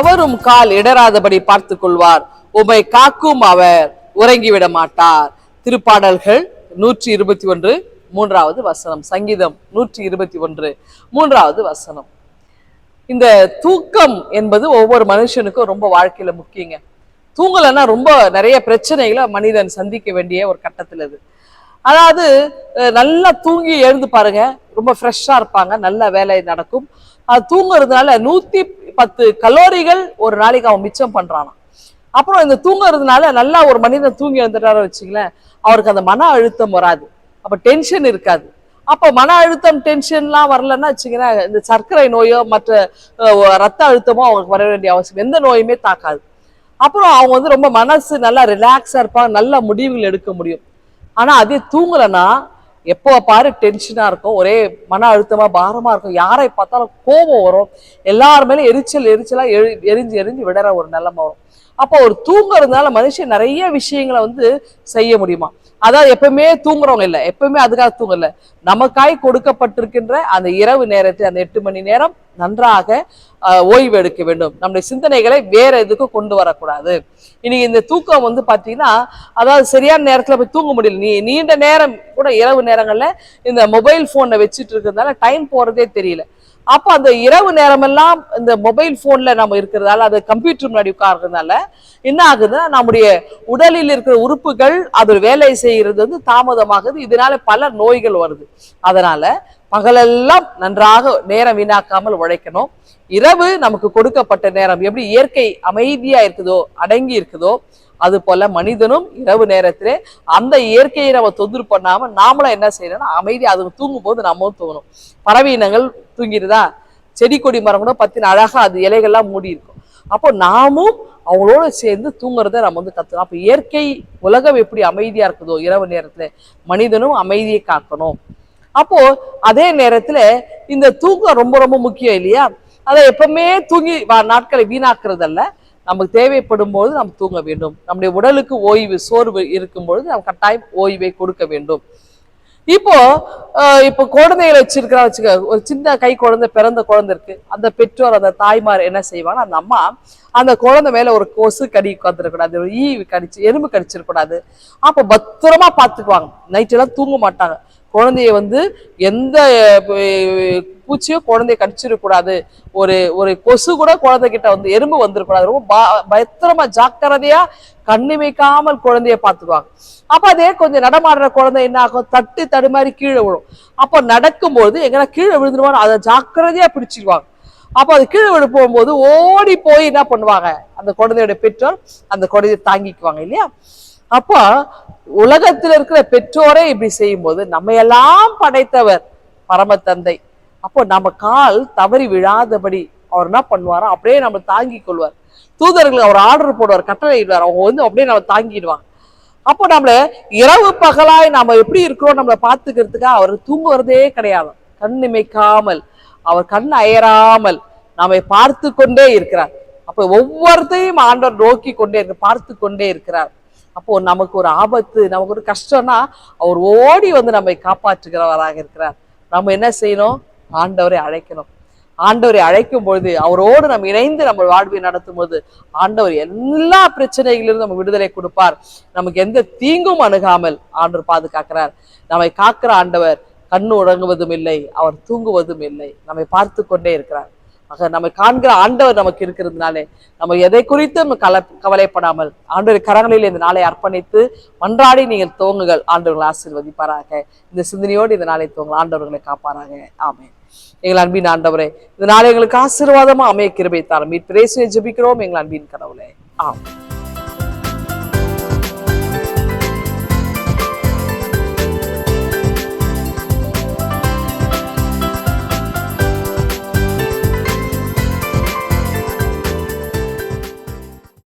அவரும் கால் இடராதபடி பார்த்துக் கொள்வார் உமை காக்கும் அவர் உறங்கிவிட மாட்டார் திருப்பாடல்கள் நூற்றி இருபத்தி ஒன்று மூன்றாவது வசனம். சங்கீதம் நூற்றி இருபத்தி ஒன்று மூன்றாவது வசனம். இந்த தூக்கம் என்பது ஒவ்வொரு மனுஷனுக்கும் ரொம்ப வாழ்க்கையில முக்கியங்க. தூங்கலைன்னா ரொம்ப நிறைய பிரச்சனைகளை மனிதன் சந்திக்க வேண்டிய ஒரு கட்டத்தில் இது அதாவது நல்லா தூங்கி எழுந்து பாருங்க. ரொம்ப ஃப்ரெஷ்ஷாக இருப்பாங்க. நல்ல வேலை நடக்கும். அது தூங்குறதுனால நூத்தி பத்து கலோரிகள் ஒரு நாளைக்கு அவன் மிச்சம் பண்றானா அப்புறம் இந்த தூங்குறதுனால நல்லா ஒரு மனிதன் தூங்கி எழுந்துட்டாரு வச்சுங்களேன் அவருக்கு அந்த மன அழுத்தம் வராது. அப்ப டென்ஷன் இருக்காது. அப்போ மன அழுத்தம் டென்ஷன்லாம் வரலன்னா வச்சுங்களேன் இந்த சர்க்கரை நோயோ மற்ற ரத்த அழுத்தமோ அவங்களுக்கு வர வேண்டிய அவசியம் எந்த நோயுமே தாக்காது. அப்புறம் அவங்க வந்து ரொம்ப மனசு நல்லா ரிலாக்ஸாக இருப்பாங்க நல்ல முடிவுகள் எடுக்க முடியும். ஆனா அதே தூங்கலைன்னா எப்போ பாரு டென்ஷனாக இருக்கும். ஒரே மன அழுத்தமாக பாரமா இருக்கும். யாரை பார்த்தாலும் கோபம் வரும். எல்லாருமேலும் எரிச்சல் எரிச்சலாக எரி எரிஞ்சு எரிஞ்சு விடற ஒரு நிலைமை வரும். அப்போ ஒரு தூங்குறதுனால மனுஷன் நிறைய விஷயங்களை வந்து செய்ய முடியுமா? அதாவது எப்பவுமே தூங்குறவங்க இல்லை எப்பவுமே அதுக்காக தூங்கல. நமக்காய் கொடுக்கப்பட்டிருக்கின்ற அந்த இரவு நேரத்தை அந்த எட்டு மணி நேரம் நன்றாக ஓய்வு எடுக்க வேண்டும். நம்முடைய சிந்தனைகளை வேற எதுக்கும் கொண்டு வரக்கூடாது? இன்னைக்கு இந்த தூக்கம் வந்து பார்த்தீங்கன்னா அதாவது சரியான நேரத்தில் போய் தூங்க முடியல. நீ நீண்ட நேரம் கூட இரவு நேரங்களில் இந்த மொபைல் ஃபோனை வச்சுட்டு இருக்கிறதுனால டைம் போகிறதே தெரியல. அப்போ அந்த இரவு நேரமெல்லாம் இந்த மொபைல் ஃபோனில் நம்ம இருக்கிறதால அது கம்ப்யூட்டர் முன்னாடி உட்கார்றதுனால என்ன ஆகுதுன்னா நம்முடைய உடலில் இருக்கிற உறுப்புகள் அது வேலை செய்கிறது வந்து தாமதமாகுது. இதனால பல நோய்கள் வருது. அதனால பகலெல்லாம் நன்றாக நேரம் வீணாக்காமல் உழைக்கணும். இரவு நமக்கு கொடுக்கப்பட்ட நேரம் எப்படி இயற்கை அமைதியா இருக்குதோ அடங்கி இருக்குதோ அது போல மனிதனும் இரவு நேரத்திலே அந்த இயற்கையை நம்ம தொந்தரவு பண்ணாம நாமளும் என்ன செய்யணும்னா அமைதி அது தூங்கும் போது நம்மளும் தூங்கணும். பறவை இனங்கள் தூங்கிடுதா? செடி கொடி மரம் கூட பத்தின அழகா அது இலைகள்லாம் மூடி இருக்கும் அப்போ நாமும் அவங்களோட சேர்ந்து தூங்குறத நம்ம வந்து கத்துக்கணும். அப்போ இயற்கை உலகம் எப்படி அமைதியா இருக்குதோ இரவு நேரத்துல மனிதனும் அமைதியை காக்கணும். அப்போ அதே நேரத்துல இந்த தூக்கம் ரொம்ப ரொம்ப முக்கியம் இல்லையா? அதை எப்பவுமே தூங்கி நாட்களை வீணாக்குறதல்ல. நமக்கு தேவைப்படும் போது நாம் தூங்க வேண்டும். நம்முடைய உடலுக்கு ஓய்வு சோர்வு இருக்கும் பொழுது நாம் கட்டாயம் ஓய்வை கொடுக்க வேண்டும். இப்போ அஹ், இப்போ குழந்தைகளை வச்சிருக்கிறா வச்சுக்க ஒரு சின்ன கை குழந்தை பிறந்த குழந்தை இருக்கு. அந்த பெற்றோர் அந்த தாய்மார் என்ன செய்வாங்க அந்த அம்மா அந்த குழந்தை மேல ஒரு கொசு கடி உட்காந்துருக்கூடாது ஒரு ஈ கடிச்சு எறும்பு கடிச்சிடக்கூடாது அப்போ பத்திரமா பார்த்துக்குவாங்க. நைட் எல்லாம் தூங்க மாட்டாங்க. குழந்தைய வந்து எந்த பூச்சியும் பூச்சியோ குழந்தைய கடிச்சிடக்கூடாது. ஒரு ஒரு கொசு கூட குழந்தைகிட்ட வந்து எறும்பு வந்துடக்கூடாது ரொம்ப பயத்திரமா ஜாக்கிரதையா கண்ணிமைக்காமல் குழந்தைய பார்த்துக்குவாங்க. அப்ப அதே கொஞ்சம் நடமாடுற குழந்தை என்ன ஆகும்? தட்டு தடுமாறி கீழே விழும். அப்போ நடக்கும்போது எங்கன்னா கீழே விழுந்துருவாங்க. அதை ஜாக்கிரதையா பிடிச்சிடுவாங்க அப்போ அது கீழே விழு போகும்போது ஓடி போய் என்ன பண்ணுவாங்க? அந்த குழந்தையோட பெற்றோர் அந்த குழந்தைய தாங்கிக்குவாங்க இல்லையா? அப்போ உலகத்தில் இருக்கிற பெற்றோரை இப்படி செய்யும்போது நம்ம எல்லாம் படைத்தவர் பரம தந்தை அப்போ நம்ம கால் தவறி விழாதபடி அவர் என்ன பண்ணுவாரோ அப்படியே நம்ம தாங்கி கொள்வார். தூதர்கள் அவர் ஆர்டர் போடுவார் கட்டளை இடுவார். அவங்க வந்து அப்படியே நம்ம தாங்கிடுவாங்க. அப்போ நம்மள இரவு பகலாய் நாம எப்படி இருக்கிறோம் நம்மளை பார்த்துக்கிறதுக்காக அவர் தூங்குவதே கிடையாது. கண் இமைக்காமல் அவர் கண் அயராமல் நம்மை பார்த்து கொண்டே இருக்கிறார். அப்போ ஒவ்வொருத்தையும் ஆண்டவர் நோக்கி கொண்டே இருக்க பார்த்து கொண்டே இருக்கிறார். அப்போ நமக்கு ஒரு ஆபத்து நமக்கு ஒரு கஷ்டம்னா அவர் ஓடி வந்து நம்மை காப்பாற்றுகிறவராக இருக்கிறார். நம்ம என்ன செய்யணும்? ஆண்டவரை அழைக்கணும். ஆண்டவரை அழைக்கும் பொழுது அவரோடு நம்ம இணைந்து நம்ம வாழ்வை நடத்தும் போது ஆண்டவர் எல்லா பிரச்சனைகளிலும் நம்ம விடுதலை கொடுப்பார். நமக்கு எந்த தீங்கும் அணுகாமல் ஆண்டவர் பாதுகாக்கிறார். நம்மை காக்கிற ஆண்டவர் கண்ணு உறங்குவதும் இல்லை அவர் தூங்குவதும் இல்லை. நம்மை பார்த்து கொண்டே இருக்கிறார். ஆக நம்ம காண்கிற ஆண்டவர் நமக்கு இருக்கிறதுனாலே நம்ம எதை குறித்தும் கல கவலைப்படாமல் ஆண்டவர் கரங்களில் இந்த நாளை அர்ப்பணித்து மன்றாடி நீங்கள் தோங்குங்கள் ஆண்டவர்களை ஆசீர்வதிப்பாராக. இந்த சிந்தனையோடு இந்த நாளை துவங்க ஆண்டவர்களை காப்பாராக. ஆமே எங்கள் அன்பின் ஆண்டவரே இந்த நாளை எங்களுக்கு ஆசீர்வாதமா அமைய கிருபை தாரம் மீட் பிரேசுவை ஜபிக்கிறோம் எங்கள் அன்பின் கடவுளே. ஆமாம்